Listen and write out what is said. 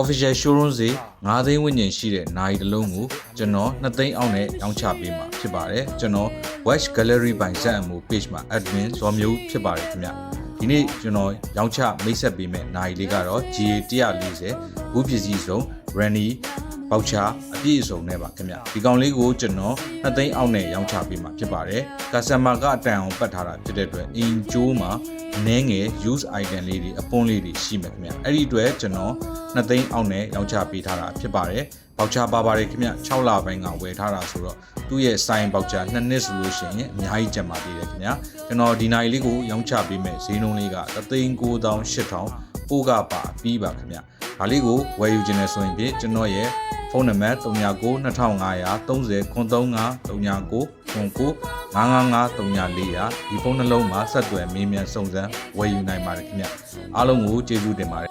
official showroom ဈေး9သိန်းဝန်းကျင်ရှိတဲ့နိုင်တစ်လုံးကိုကျွန်တော်2သိန်းအောက်နဲ့ရောင်းချပေးမှာဖြစ်ပါတယ်ကျွန်တော် Watch Gallery ပိုင်ဇက်အမှု page မှာ admin ဇော်မျိုးဖြစ်ပါတယ်ခင်ဗျဒီနေ့ကျွန်တော်ရောင်းချမိတ်ဆက်ပေးမယ့်နိုင်လေးကတော့ GA 140ဘူးပစ္စည်းစုံ Ranny ပေါချာအပြည့်အစုံနဲ့ပါခင်ဗျဒီကောင်လေးကိုကျွန်တော်2သိန်းအောက်နဲ့ရောင်းချပေးမှာဖြစ်ပါတယ်ကစတမာကအတန်အောင်ပတ်ထားတာဖြစ်တဲ့အတွက်အင်ဂျိုးမှာအနည်းငယ် use item လေးတွေအပွန်းလေးတွေရှိမယ်ခင်ဗျအဲ့ဒီအတွက်ကျွန်တော်2သိန်းအောက်နဲ့ရောင်းချပေးထားတာဖြစ်ပါတယ်ပေါချာပါပါတယ်ခင်ဗျ6လပိုင်းကဝယ်ထားတာဆိုတော့သူ့ရဲ့ sign ပေါချာ2နှစ်ဆိုလို့ရှိရင်အများကြီးကျန်ပါသေးတယ်ခင်ဗျကျွန်တော်ဒီနိုင်လေးကိုရောင်းချပေးမယ်ဈေးနှုန်းလေးက3,9800ပို့ကပါပြီးပါခင်ဗျ ဒါလေးကိုဝယ်ယူခြင်းနဲ့ဆိုရင်ဖြင့်ကျွန်တော်ရဲ့ဖုန်းနံပါတ်39 2500 30 335 39 09 955 304ဒီဖုန်းနှလုံးမှာဆက်သွယ်မေးမြန်းစုံစမ်းဝယ်ယူနိုင်ပါတယ်ခင်ဗျအားလုံးကိုကျေးဇူးတင်ပါတယ်